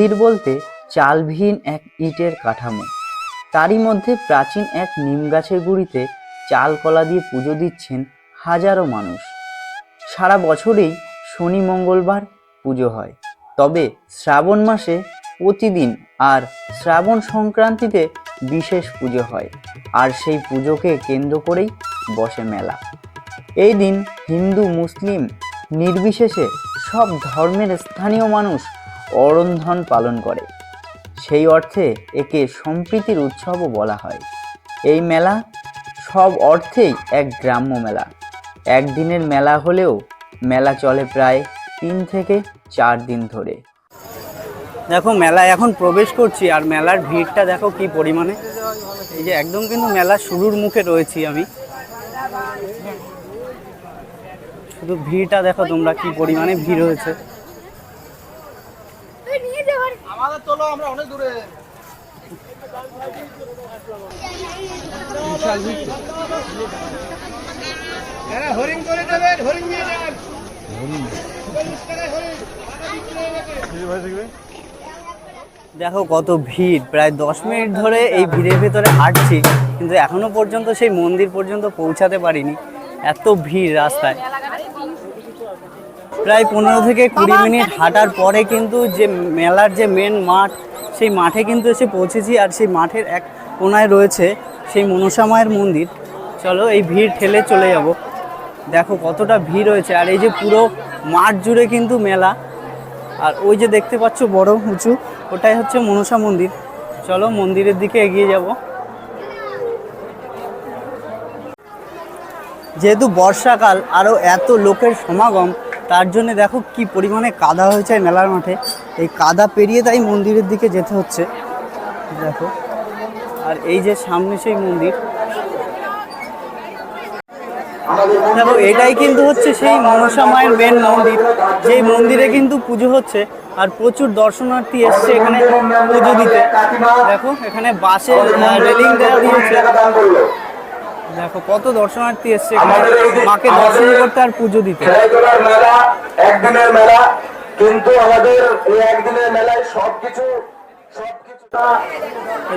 মন্দির বলতে চালবিহীন এক ইটের কাঠামো। তারই মধ্যে প্রাচীন এক নিম গাছের গুঁড়িতে চাল কলা দিয়ে পুজো দিচ্ছেন হাজারো মানুষ। সারা বছরেই শনি মঙ্গলবার পুজো হয়। তবে শ্রাবণ মাসে প্রতিদিন আর শ্রাবণ সংক্রান্তিতে বিশেষ পুজো হয় আর সেই পুজোকে কেন্দ্র করেই বসে মেলা। এই দিন হিন্দু, মুসলিম নির্বিশেষে সব ধর্মের স্থানীয় মানুষ অরন্ধন পালন করে। সেই অর্থে একে সম্প্রীতির উৎসবও বলা হয়। এই মেলা সব অর্থেই এক গ্রাম্য মেলা। একদিনের মেলা হলেও মেলা চলে প্রায় তিন থেকে চার দিন ধরে। দেখো, মেলায় এখন প্রবেশ করছি আর মেলার ভিড়টা দেখো কি পরিমাণে। এই যে একদম কিন্তু মেলা শুরুর মুখে রয়েছি আমি। শুধু ভিড়টা দেখো তোমরা কি পরিমাণে ভিড় হয়েছে। আমরা অনেক দূরে। দেখো কত ভিড়, প্রায় দশ মিনিট ধরে এই ভিড়ের ভেতরে হাঁটছি, কিন্তু এখনও পর্যন্ত সেই মন্দির পর্যন্ত পৌঁছাতে পারিনি। এত ভিড় রাস্তায়। প্রায় পনেরো থেকে কুড়ি মিনিট হাঁটার পরে কিন্তু যে মেলার যে মেন মাঠ সেই মাঠে কিন্তু এসে পৌঁছেছি আর সেই মাঠের এক কোনায় রয়েছে সেই মনসা মায়ের মন্দির। চলো এই ভিড় ঠেলে চলে যাব। দেখো কতটা ভিড় হয়েছে আর এই যে পুরো মাঠ জুড়ে কিন্তু মেলা। আর ওই যে দেখতে পাচ্ছ বড় উঁচু ওটাই হচ্ছে মনসা মন্দির। চলো মন্দিরের দিকে এগিয়ে যাব। যেহেতু বর্ষাকাল আরও এত লোকের সমাগম তার জন্য দেখো কি পরিমাণে কাদা হয়েছে মেলার মাঠে। এই কাদা পেরিয়ে তাই মন্দিরের দিকে যেতে হচ্ছে। দেখো। আর এই যে সামনে সেই মন্দির। দেখো, এটাই কিন্তু হচ্ছে সেই মনসা মায়ের মেন মন্দির। যেই মন্দিরে কিন্তু পুজো হচ্ছে আর প্রচুর দর্শনার্থী এসছে এখানে পুজো দিতে। দেখো, এখানে বাসের রেলিং দেওয়া দিয়েছে দেখো কত দর্শনার্থী এসছে মাকে দর্শন করতে আর পুজো দিতে। মেলা একদিনের মেলা কিন্তু আমাদের এই একদিনের মেলায় সবকিছু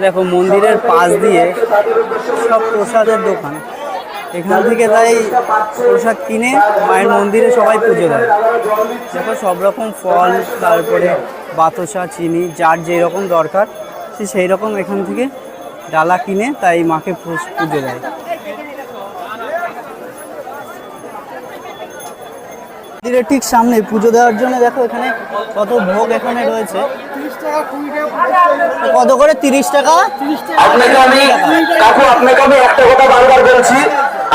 দেখো মন্দিরের পাশ দিয়ে সব প্রসাদের দোকান। এখান থেকে তাই প্রসাদ কিনে মায়ের মন্দিরে সবাই পুজো দেয়। দেখো সব রকম ফল তারপরে বাতাসা চিনি যার যেই রকম দরকার সে সেই রকম এখান থেকে ডালা কিনে তাই মাকে পুজো দেয়। মন্দিরের ঠিক সামনে পুজো দেওয়ার জন্য দেখো এখানে কত ভোগ এখানে রয়েছে। কত করে? তিরিশ টাকা? আপনাকে আমি কাকু আপনাকে আমি একটা কথা বারবার বলছি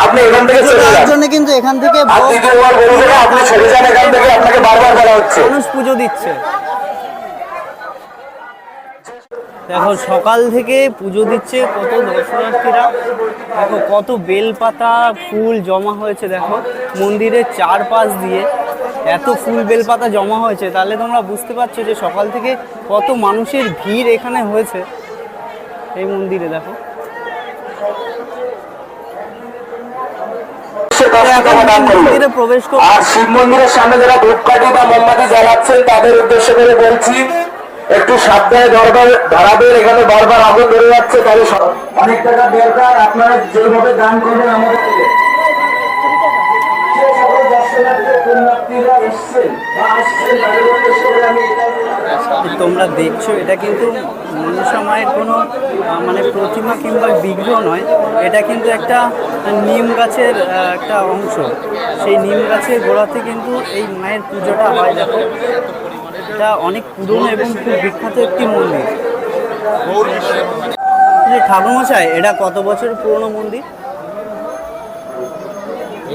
আপনি এখান থেকে চলে যান। জন্য কিন্তু এখান থেকে দ্বিতীয়বার আপনি চলে যান এখান থেকে আপনাকে বারবার বলা হচ্ছে। মানুষ পুজো দিচ্ছে। দেখো সকাল থেকে পুজো দিচ্ছে কত দর্শনার্থীরা। দেখো কত বেলপাতা ফুল জমা হয়েছে দেখো। মন্দিরের চারপাশ দিয়ে এত ফুল বেলপাতা জমা হয়েছে। তাহলে তোমরা বুঝতে পারছ যে সকাল থেকে কত মানুষের ভিড় এখানে হয়েছে এই মন্দিরে দেখো। মন্দিরে প্রবেশ আর শিব মন্দিরের সামনে যারা ধূপকাঠি বা মোমবাতি জ্বালাচ্ছেন তাদের উদ্দেশ্য করে বলছি একটু সাবধানে ধরবেন ধরাবেন এখানে বারবার আগুন ধরে যাচ্ছে তাহলে অনেক টাকা দরকার আপনারা যেভাবে দান করবেন আমাদের থেকে। তোমরা দেখছ এটা কিন্তু মনসা মায়ের কোনো মানে প্রতিমা কিংবা বিগ্রহ নয় এটা কিন্তু একটা নিম গাছের একটা অংশ। সেই নিম গাছের গোড়াতে কিন্তু এই মায়ের পুজোটা হয় দেখো। এটা অনেক পুরনো এবং খুব বিখ্যাত একটি মন্দির। ঠাকুরমশাই এটা কত বছর পুরনো মন্দির?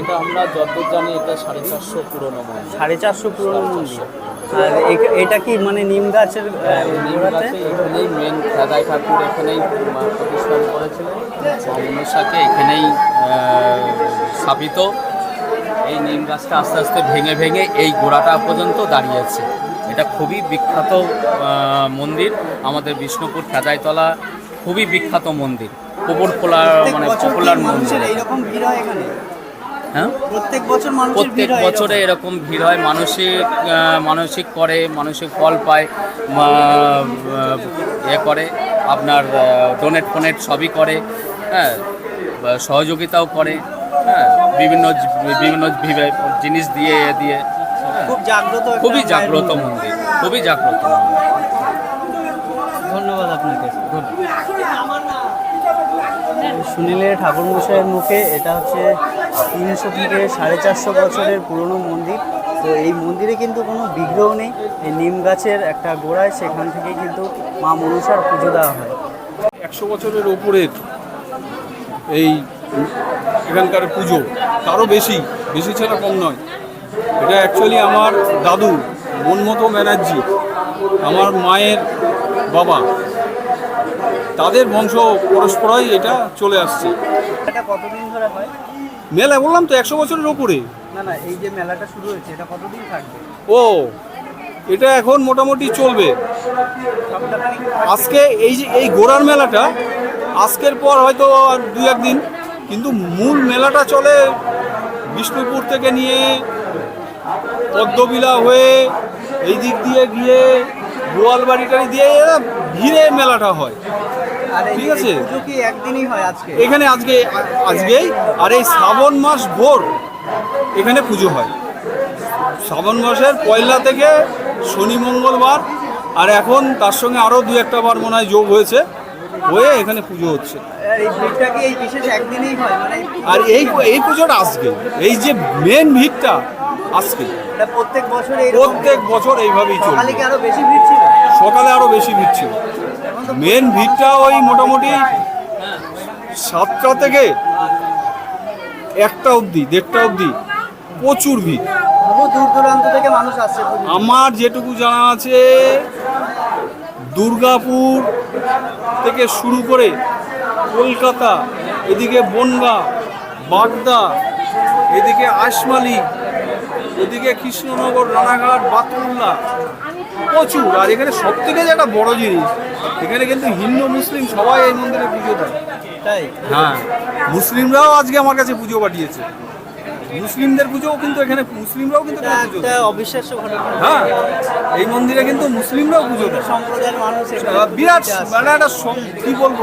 এটা আমরা যতদূর জানি এটা সাড়ে চারশো পুরনো মন্দির। সাড়ে চারশো পুরনো মন্দির। আর এটা কি মানে নিম গাছের নিম গাছে? এখানেই মেন খেদাই ঠাকুর এখানেই প্রতিষ্ঠান করেছিলেন এখানেই স্থাপিত। এই নিম গাছটা আস্তে আস্তে ভেঙে ভেঙে এই গোড়াটা পর্যন্ত দাঁড়িয়েছে। এটা খুবই বিখ্যাত মন্দির। আমাদের বিষ্ণুপুর খেদাইতলা খুবই বিখ্যাত মন্দির। পুকুর খোলা মানে পপুলার মন্দির হয় এখানে? প্রত্যেক বছর প্রত্যেক বছরে এরকম ভিড় হয় মানসিক মানসিক করে মানসিক ফল পায় এ করে আপনার ডোনেট ফোনেট সবই করে হ্যাঁ সহযোগিতাও করে হ্যাঁ বিভিন্ন বিভিন্ন জিনিস দিয়ে এ দিয়ে। খুব জাগ্রত খুবই জাগ্রত মন্দির। খুবই জাগ্রত ধন্যবাদ আপনাকে। সুনীলের ঠাকুর মশাইয়ের মুখে এটা হচ্ছে তিনশো থেকে সাড়ে চারশো বছরের পুরনো মন্দির। তো এই মন্দিরে কিন্তু কোনো বিগ্রহ নেই এই নিম গাছের একটা গোড়ায় সেখান থেকে কিন্তু মা মনসার পুজো দেওয়া হয়। একশো বছরের ওপরের এই এখানকার পুজো তারও বেশি বেশি ছাড়া কম নয়। এটা অ্যাকচুয়ালি আমার দাদু মনমতো ব্যানার্জি আমার মায়ের বাবা। তাদের বংশ পরস্পরই এটা চলে আসছে। এটা কতদিন ধরে হয়? মেলা বললাম তো একশো বছরের ওপরে না না এই যে মেলাটা শুরু হয়েছে এটা কতদিন থাকবে? ও এটা এখন মোটামুটি চলবে। আজকে এই যে এই গোড়ার মেলাটা আজকের পর হয়তো আর দু একদিন কিন্তু মূল মেলাটা চলে বিষ্ণুপুর থেকে নিয়ে পদ্মবিলা হয়ে এই দিক দিয়ে গিয়ে গোয়ালবাড়িটারি দিয়ে ঘিরে মেলাটা হয়। ঠিক আছে। হয় এখানে আজকে আজকেই আর এই শ্রাবণ মাস ভোর এখানে পুজো হয়। শ্রাবণ মাসের পয়লা থেকে শনি মঙ্গলবার আর এখন তার সঙ্গে আরও দু একটা বার মনে হয় যোগ হয়েছে হয়ে এখানে পুজো হচ্ছে। আর এই মানে আর এই এই পুজোটা আজকে এই যে মেন ভিড়টা আজকে। প্রত্যেক বছর প্রত্যেক বছর এইভাবেই সকালে চলবে কি আরও বেশি ভিড় ছিল? সকালে মেন ভিড়টা ওই মোটামুটি সাতটা থেকে একটা অবধি দেড়টা অবধি। প্রচুর ভিড়। দূর দূরান্ত থেকে মানুষ আসছে আমার যেটুকু জানা আছে দুর্গাপুর থেকে শুরু করে কলকাতা এদিকে বনগা বাগদা এদিকে আশমালি এদিকে কৃষ্ণনগর রানাঘাট বাতকুল্লা প্রচুর। আর এখানে সব থেকে যেটা বড় জিনিস এখানে কিন্তু হিন্দু মুসলিম সবাই এই মন্দিরে পুজো দেয়। তাই? হ্যাঁ মুসলিমরাও আজকে আমার কাছে পুজো পাঠিয়েছে। মুসলিমদের পুজোও কিন্তু এখানে মুসলিমরাও কিন্তু। অবিশ্বাস্য হ্যাঁ এই মন্দিরে কিন্তু মুসলিমরাও পুজো দেয়। সম্প্রদায়ের মানুষ বিরাট মানে একটা কি বলব?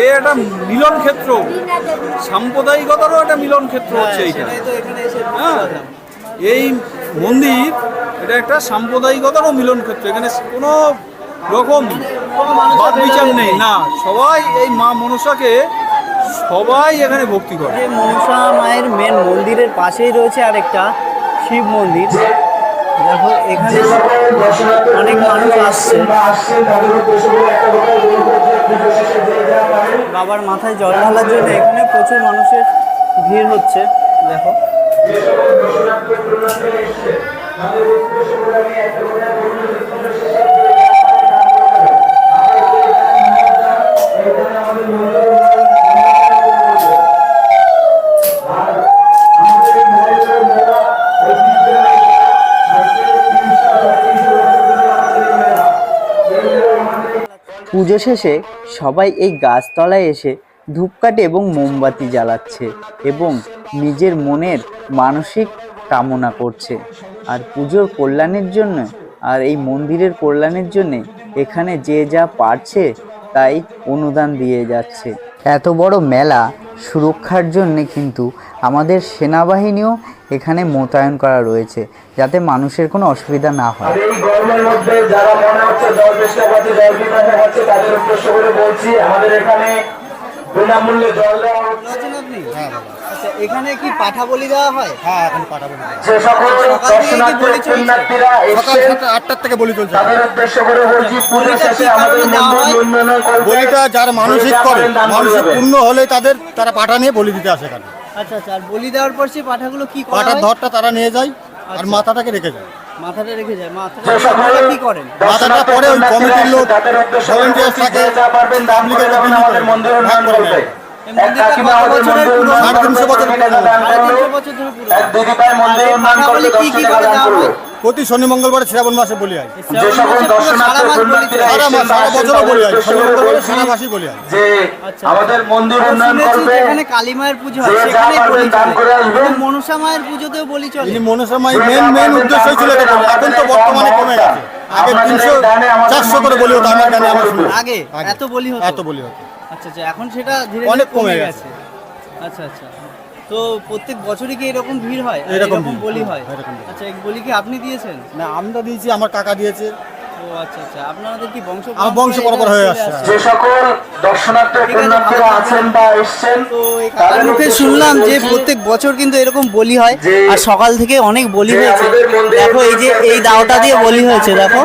এ একটা মিলন ক্ষেত্র সাম্প্রদায়িকতারও একটা মিলন ক্ষেত্র হ্যাঁ, হচ্ছে এইটা এসে বুঝতে হ্যাঁ। এই মন্দির, এটা একটা সাম্প্রদায়িকতারও মিলন ক্ষেত্র, এখানে কোনো রকম বিচার নেই। না, সবাই এই মা মনসাকে সবাই এখানে ভক্তি করে। মনসা মায়ের মেন মন্দিরের পাশেই রয়েছে আরেকটা শিব মন্দির। দেখো, এখানে অনেক মানুষ আসছে। বাবার মাথায় জল ঢালার জন্য এখানে প্রচুর মানুষের ভিড় হচ্ছে। দেখো। পুজো শেষে সবাই এই গাছতলায় এসে ধূপকাঠি এবং মোমবাতি জ্বালাচ্ছে এবং নিজের মনের মানসিক কামনা করছে। আর পুজোর কল্যাণের জন্য, আর এই মন্দিরের কল্যাণের জন্য এখানে যে যা পারছে, তাই অনুদান দিয়ে যাচ্ছে। এত বড় মেলা সুরক্ষার জন্য কিন্তু আমাদের সেনাবাহিনীও এখানে মোতায়েন করা রয়েছে, যাতে মানুষের কোনো অসুবিধা না হয়। এই গরমের মধ্যে যারা মনে হচ্ছে দল হচ্ছে, তাদের উদ্দেশ্য করে বলছি, আমাদের এখানে বিনামূল্যে জল দেওয়া আচ্ছা এখানে কি পাঠা বলি দেওয়া হয়। যে সকল সকাল থেকে কি দর্শনার্থী বলি চলছে? আটটার থেকে বলি চলছে। তাদের উদ্দেশ্য করে বলছি পুজো বলিটা শেষে আমাদের মন্দির হয়? বলিটা যারা মানসিক করে মানসিক পূর্ণ হলে তাদের তারা পাঠা নিয়ে বলি দিতে আসে এখানে। আচ্ছা আচ্ছা আর বলি দেওয়ার পর সেই পাঠাগুলো কি করা পাঠার ধরটা তারা নিয়ে যায় আর আচ্ছা। মাথাটাকে রেখে যায়। মাথাটা রেখে যায় মাথাটা কি করেন মাথাটা পরে ওই কমিটির লোক করে বলছি, থাকে, করে আমাদের বিভিন্ন মন্দির ভাগ করে নেয়। মন্দির বছর পুরনো। এক উন্নয়ন দশ টাকা দান করল? প্রতি শনি মঙ্গলবারে শ্রাবণ মাসে বলি হয় সারা মাস সারা বছরও বলি হয় তাদের শনি মঙ্গলবারে সারা মাসই বলি হয় যে আমাদের মন্দির উন্নয়ন করবে যেখানে কালী মায়ের পুজো হয় সেখানে বলি চলে। মনসা মায়ের পুজোতেও বলি চলে। মনসামাই মেন মেন ছিল এটা এখন। তো বর্তমানে কমে গেছে। আগে তিনশো চারশো করে বলি হতো আমার গানে আমার আগে এত বলি হতো। এত বলি হতো। আচ্ছা আচ্ছা এখন সেটা ধীরে কমে গেছে। আচ্ছা আচ্ছা। তো প্রত্যেক বছরই কি এরকম ভিড় হয়? এরকম বলি হয় আচ্ছা এই বলি কি আপনি দিয়েছেন? না আমরা দিয়েছি আমার কাকা দিয়েছে। ও আচ্ছা আচ্ছা। আপনাদের কি বংশ আমার বংশ পরম্পরা হয়ে আসছে। যে সকল দর্শনার্থী পুণ্যার্থীরা আছেন বা এসছেন তাদের মুখে শুনলাম যে প্রত্যেক বছর কিন্তু এরকম বলি হয়। আর সকাল থেকে অনেক বলি হয়েছে। দেখো এই যে এই দাওটা দিয়ে বলি হয়েছে দেখো।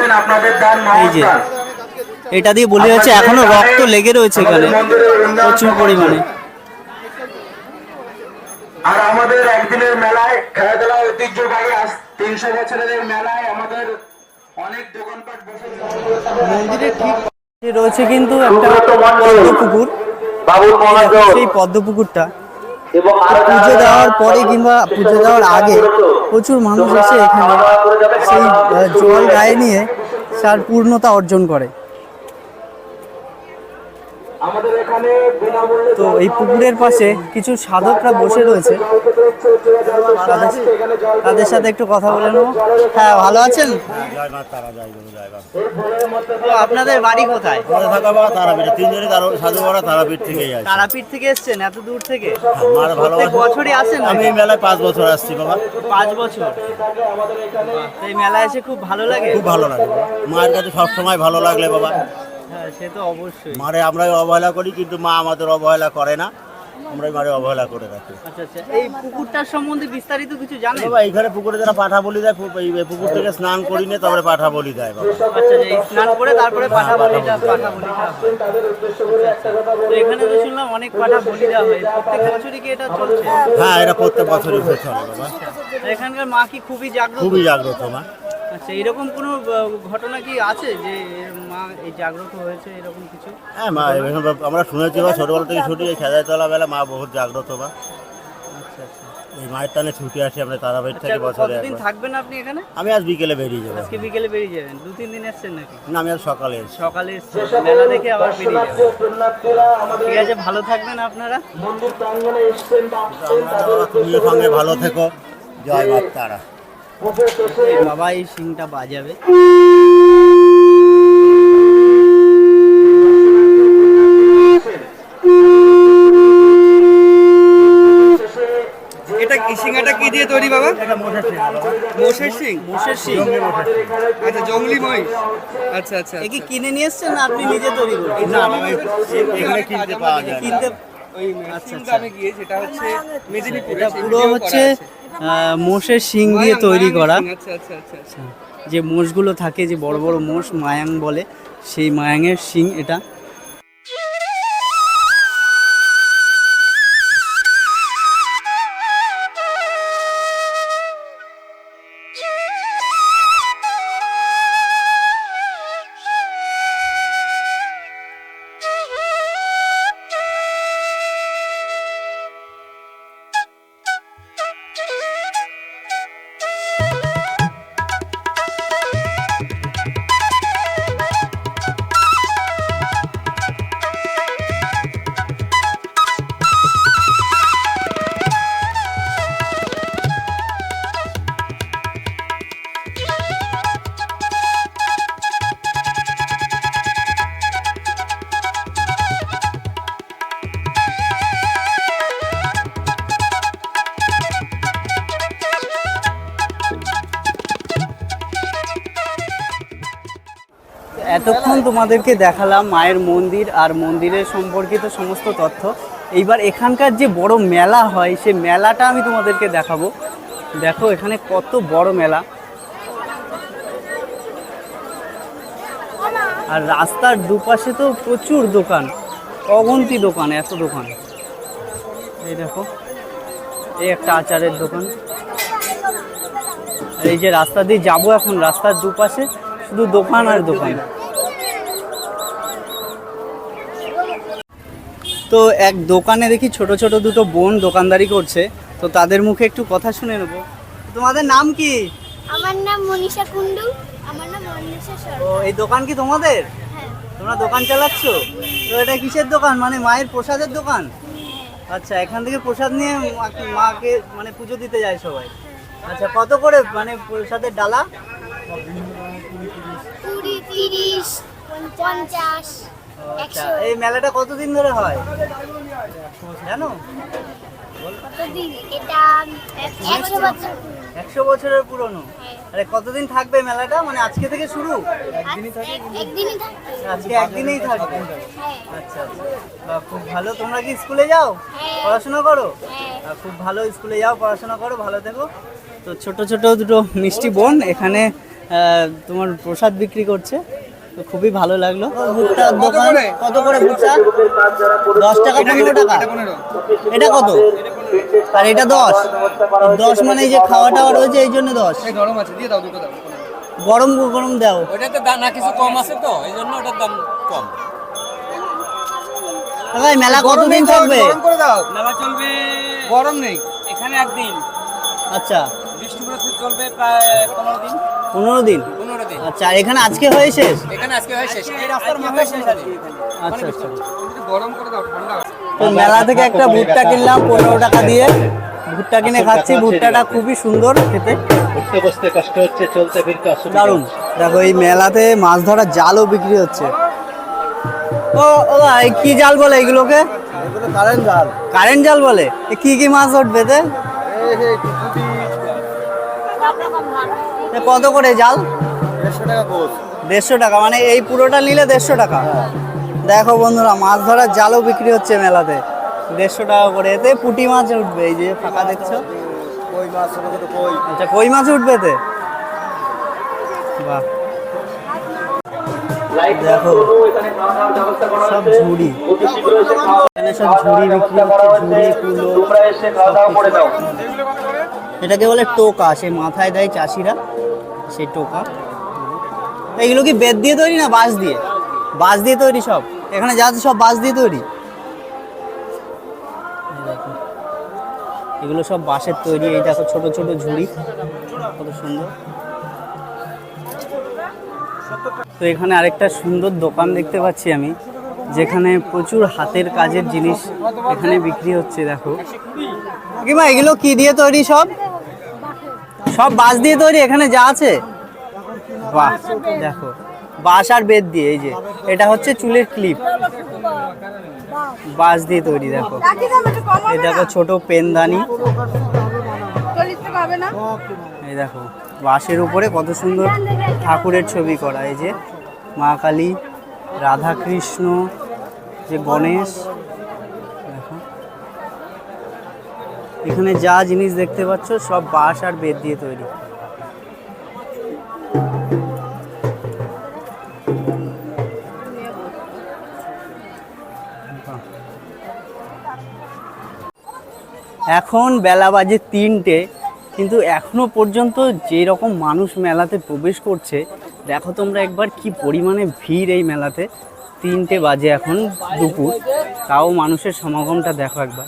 এই যে এটা দিয়ে বলি হয়েছে এখনও রক্ত লেগে রয়েছে এখানে। প্রচুর পরিমাণে। আর আমাদের একদিনের মেলায় খেলাধুলা ঐতিহ্যবাহী আজ তিনশো বছরের মেলায় আমাদের অনেক দোকানপাট বসে মন্দিরের ঠিক রয়েছে কিন্তু একটা পুকুর সেই পদ্ম পুকুরটা পুজো দেওয়ার পরে কিংবা পুজো দেওয়ার আগে প্রচুর মানুষ এসে এখানে সেই জল গায়ে নিয়ে তার পূর্ণতা অর্জন করে। তো এই পুকুরের পাশে কিছু সাধকরা বসে রয়েছে। তাদের সাথে একটু কথা বলে নেব। হ্যাঁ ভালো আছেন? তো আপনাদের বাড়ি কোথায়? থাকা তারাপীঠে তিনজনই সাধু বাবা তারাপীঠ আসে তারাপীঠ থেকে এসছেন? এত দূর থেকে? মার প্রত্যেক ভালোবাসা বছরই আসেন আমি এই মেলায় পাঁচ বছর আসছি বাবা। পাঁচ বছর? এই মেলায় এসে খুব ভালো লাগে। খুব ভালো লাগে মায়ের কাছে সবসময় ভালো লাগলে বাবা। সে তো অবশ্যই। মারে আমরা অবহেলা করি কিন্তু মা আমাদের অবহেলা করে না। আমরাই মারে অবহেলা করে রাখি। আচ্ছা আচ্ছা এই পুকুরটার সম্বন্ধে বিস্তারিত কিছু জানেন? বাবা এইখানে পুকুরে যারা পাঠা বলি দেয় এই পুকুর থেকে স্নান করি নিয়ে তারপরে পাঠা বলি দেয় বাবা। আচ্ছা এই স্নান করে তারপরে পাঠা বলিটা পাঠা বলিটা হয়। তো এখানে তো শুনলাম অনেক পাঠা বলি দেওয়া হয়। প্রত্যেক বছরই কি এটা চলছে? হ্যাঁ এটা প্রত্যেক বছরই হয়ে চলে বাবা এখানকার মা কি খুবই জাগ্রত? খুবই জাগ্রত মা। আচ্ছা এরকম কোনো ঘটনা কি আছে যে মা এই জাগ্রত হয়েছে এরকম কিছু? হ্যাঁ মা এখন আমরা শুনেছি বা ছোটবেলা থেকে ছুটি এই খেদায় তোলা বেলা মা বহুত জাগ্রত মা আচ্ছা আচ্ছা। এই মায়ের টানে ছুটি আসি আমরা তারাপীঠ আচ্ছা থেকে বছরে কতদিন থাকবেন আপনি এখানে? আমি আজ বিকেলে বেরিয়ে যাব। আজকে বিকেলে বেরিয়ে যাবেন। দু তিন দিন এসছেন নাকি? না আমি আজ সকালে এসেছি। সকালে এসছেন। মেলা দেখে আবার বেরিয়ে যাবেন। ঠিক আছে ভালো থাকবেন আপনারা। তুমিও সঙ্গে ভালো থেকো। জয় মা তারা। বাবা এই সিংটা বাজাবে। এটা কি সিঙ্গাটা কি দিয়ে তৈরি বাবা? মোষের সিং। মোষের সিং? আচ্ছা জঙ্গলি মহিষ। আচ্ছা আচ্ছা এ কিনে নিয়ে এসছেন না আপনি নিজে তৈরি করছেন না এখানে কিনতে পাওয়া যায় কিনতে ওই আচ্ছা, আচ্ছা। আমি গিয়ে যেটা হচ্ছে মেদিনীপুর এটা পুরো হচ্ছে মোষের শিং দিয়ে তৈরি করা। আচ্ছা আচ্ছা আচ্ছা যে মোষগুলো থাকে যে বড় বড় মোষ মায়াং বলে সেই মায়াংয়ের শিং এটা এতক্ষণ তোমাদেরকে দেখালাম মায়ের মন্দির আর মন্দিরের সম্পর্কিত সমস্ত তথ্য। এইবার এখানকার যে বড় মেলা হয়, সে মেলাটা আমি তোমাদেরকে দেখাবো। দেখো, এখানে কত বড় মেলা। আর রাস্তার দুপাশে তো প্রচুর দোকান, অগন্তি দোকান, এত দোকান। এই দেখো, এই একটা আচারের দোকান। এই যে রাস্তা দিয়ে যাব এখন, রাস্তার দুপাশে শুধু দোকান আর দোকান। তো এক দোকানে দেখি ছোট ছোট দুটো বোন দোকানদারি করছে। তো তাদের মুখে একটু কথা শুনে নেব। তোমাদের নাম কি? আমার নাম মনীষা কুন্ডু আমার নাম মনীষা সরকার এই দোকান কি তোমাদের? হ্যাঁ। তোমরা দোকান চালাচ্ছ? তো এটা কিসের দোকান? মানে মায়ের প্রসাদের দোকান? আচ্ছা এখান থেকে প্রসাদ নিয়ে মাকে মানে পুজো দিতে যায় সবাই। আচ্ছা কত করে মানে প্রসাদের ডালা? কুড়ি তিরিশ পঞ্চাশ আচ্ছা এই মেলাটা কতদিন ধরে হয়? জানো? একশো বছরের পুরনো। আরে কতদিন থাকবে মেলাটা? মানে আজকে থেকে শুরু? আজকে একদিনেই থাকবে। হ্যাঁ আচ্ছা। আচ্ছা খুব ভালো। তোমরা কি স্কুলে যাও? হ্যাঁ। পড়াশোনা করো? হ্যাঁ। খুব ভালো স্কুলে যাও পড়াশোনা করো ভালো থেকো। তো ছোট ছোট দুটো মিষ্টি বোন এখানে তোমার প্রসাদ বিক্রি করছে। তো খুবই ভালো লাগল। ভুট্টার দোকান কত করে ভুট্টা দশ টাকা পনেরো টাকা। এটা কত? আর এটা দশ। দশ মানে এই যে খাওয়া টাওয়া রয়েছে এই জন্য দশ। গরম আছে দিয়ে দাও দুটো দাও। গরম গরম দাও। ওটাতে দাম না কিছু কম আছে তো এই জন্য ওটার দাম কম। এই মেলা কতদিন থাকবে? গরম করে দাও। মেলা চলবে গরম নেই। এখানে একদিন। আচ্ছা। বিষ্ণুপুরে চলবে প্রায় পনেরো দিন। পনেরো দিন? আচ্ছা আর এখানে আজকে হয়ে শেষ? এখানে আজকে হয় শেষ। এই রাস্তার মাথায় শেষ আচ্ছা আচ্ছা। গরম করে দাও ঠান্ডা। তো মেলা থেকে একটা ভুট্টা কিনলাম পনেরো টাকা দিয়ে। ভুট্টা কিনে খাচ্ছি ভুট্টাটা খুবই সুন্দর খেতে। উঠতে বসতে কষ্ট হচ্ছে চলতে ফিরতে অসুবিধা দারুণ। দেখো এই মেলাতে মাছ ধরার জালও বিক্রি হচ্ছে। ও ও ভাই কি জাল বলে এগুলোকে? কারেন্ট জাল। কারেন্ট জাল বলে? এ কি কি মাছ উঠবে তে? কত করে জাল? দেড়শো টাকা দেড়শো টাকা মানে এই পুরোটা নিলে দেড়শো টাকা। দেখো বন্ধুরা মাছ ধরার জালও বিক্রি হচ্ছে মেলাতে। দেড়শো টাকা করে এতে পুটি মাছ উঠবে এই যে ফাঁকা দেখছ? কই মাছ আচ্ছা কই মাছ উঠবে এতে? বাহ। দেখো সব ঝুড়ি। এখানে সব ঝুড়ি বিক্রি হচ্ছে ঝুড়ি কুলো। এটাকে বলে টোকা, সে মাথায় দেয় চাষিরা সেই টোকা। এগুলো কি বেত দিয়ে তৈরি না বাঁশ দিয়ে? বাঁশ দিয়ে তৈরি সব? এখানে যা সব বাঁশ দিয়ে তৈরি? এগুলো সব বাঁশের তৈরি, এই দেখো ছোট ছোট ঝুড়ি। কত সুন্দর। তো এখানে আরেকটা সুন্দর দোকান দেখতে পাচ্ছি আমি। যেখানে প্রচুর হাতের কাজের জিনিস এখানে বিক্রি হচ্ছে দেখো। কিমা এগুলো কি দিয়ে তৈরি সব? সব বাঁশ দিয়ে তৈরি এখানে যা আছে। বাহ দেখো। বাঁশ আর বেত দিয়ে এই যে। এটা হচ্ছে চুলের ক্লিপ। বাঁশ দিয়ে তৈরি দেখো। এই দেখো ছোট পেনদানি এই দেখো বাঁশের উপরে কত সুন্দর ঠাকুরের ছবি করা এই যে মা কালী রাধা কৃষ্ণ যে গণেশ এখানে যা জিনিস দেখতে পাচ্ছ, সব বাঁশ আর বেত দিয়ে তৈরি। এখন বেলা বাজে তিনটে, কিন্তু এখনও পর্যন্ত যে রকম মানুষ মেলাতে প্রবেশ করছে দেখো তোমরা একবার কি পরিমাণে ভিড় এই মেলাতে। তিনটে বাজে এখন দুপুর। তাও মানুষের সমাগমটা দেখো একবার।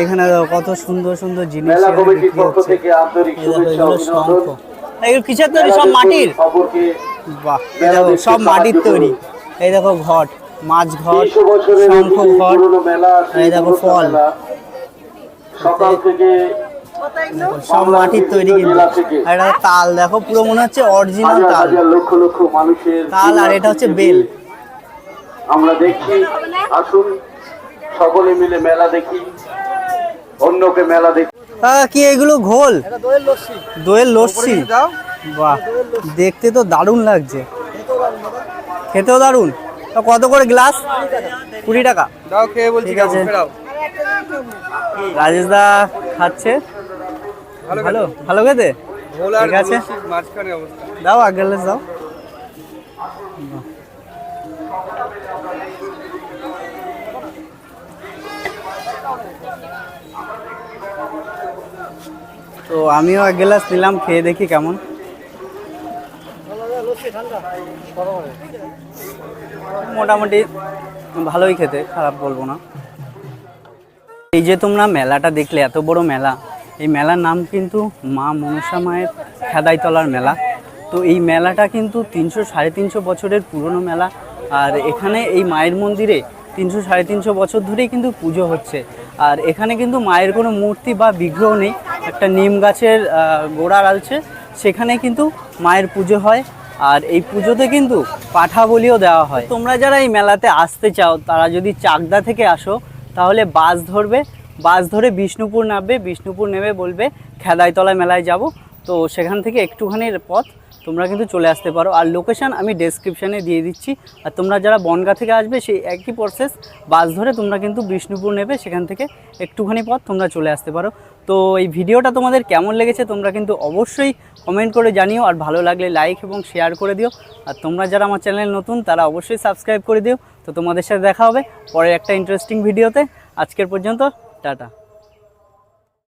এখানে দেখো কত সুন্দর সুন্দর জিনিস মেলা কমিটির পক্ষ থেকে আন্তরিক শুভেচ্ছা অভিনন্দন। এগুলো কিসের তৈরি? সব মাটির? বাহ সব মাটির তৈরি। এই দেখো ঘট মাছ ঘট শঙ্খ ঘট এই দেখো ফল। সকাল থেকে সব মাটির তৈরি কিন্তু। আর এটা তাল দেখো পুরো মনে হচ্ছে অরিজিনাল তাল। লক্ষ লক্ষ মানুষের তাল আর এটা হচ্ছে বেল। আমরা দেখি আসুন সকলে মিলে মেলা দেখি অন্যকে মেলা দেখি। কি এগুলো ঘোল? দইয়ের লস্যি। বাহ দেখতে তো দারুণ লাগছে। খেতেও দারুণ তা কত করে গ্লাস? কুড়ি টাকা। দাও খেয়ে বলছি ঠিক আছে। রাজেশ দা খাচ্ছে। ভালো ভালো? ভালো খেতে? ঠিক আছে। দাও এক গ্লাস দাও। তো আমিও এক গ্লাস নিলাম, খেয়ে দেখি কেমন। মোটামুটি ভালোই খেতে, খারাপ বলব না। এই যে তোমরা মেলাটা দেখলে, এত বড় মেলা। এই মেলার নাম কিন্তু মা মনসা মায়ের খেদাইতলার মেলা। তো এই মেলাটা কিন্তু তিনশো সাড়ে তিনশো বছরের পুরনো মেলা। আর এখানে এই মায়ের মন্দিরে তিনশো, সাড়ে তিনশো বছর ধরেই কিন্তু পুজো হচ্ছে। আর এখানে কিন্তু মায়ের কোনো মূর্তি বা বিগ্রহ নেই। একটা নিম গাছের গোড়া আছে সেখানে কিন্তু মায়ের পুজো হয়। আর এই পুজোতে কিন্তু পাঠা বলিও দেওয়া হয়। তোমরা যারা এই মেলাতে আসতে চাও, তারা যদি চাকদা থেকে আসো, তাহলে বাস ধরবে। বাস ধরে বিষ্ণুপুর নামবে। বিষ্ণুপুর নেমে বলবে, খেদাইতলা মেলায় যাব। তো সেখান থেকে একটুখানির পথ তোমরা কিন্তু চলে আসতে পারো। আর লোকেশান আমি ডেসক্রিপশানে দিয়ে দিচ্ছি। আর তোমরা যারা বনগা থেকে আসবে, সেই একই প্রসেস বাস ধরে তোমরা কিন্তু বিষ্ণুপুর নেবে। সেখান থেকে একটুখানি পথ তোমরা চলে আসতে পারো। তো এই ভিডিওটা তোমাদের কেমন লেগেছে, তোমরা কিন্তু অবশ্যই কমেন্ট করে জানিও। আর ভালো লাগলে লাইক এবং শেয়ার করে দিও। আর তোমরা যারা আমার চ্যানেল নতুন, তারা অবশ্যই সাবস্ক্রাইব করে দিও। তো তোমাদের সাথে দেখা হবে পরের একটা ইন্টারেস্টিং ভিডিওতে আজকের পর্যন্ত, টাটা।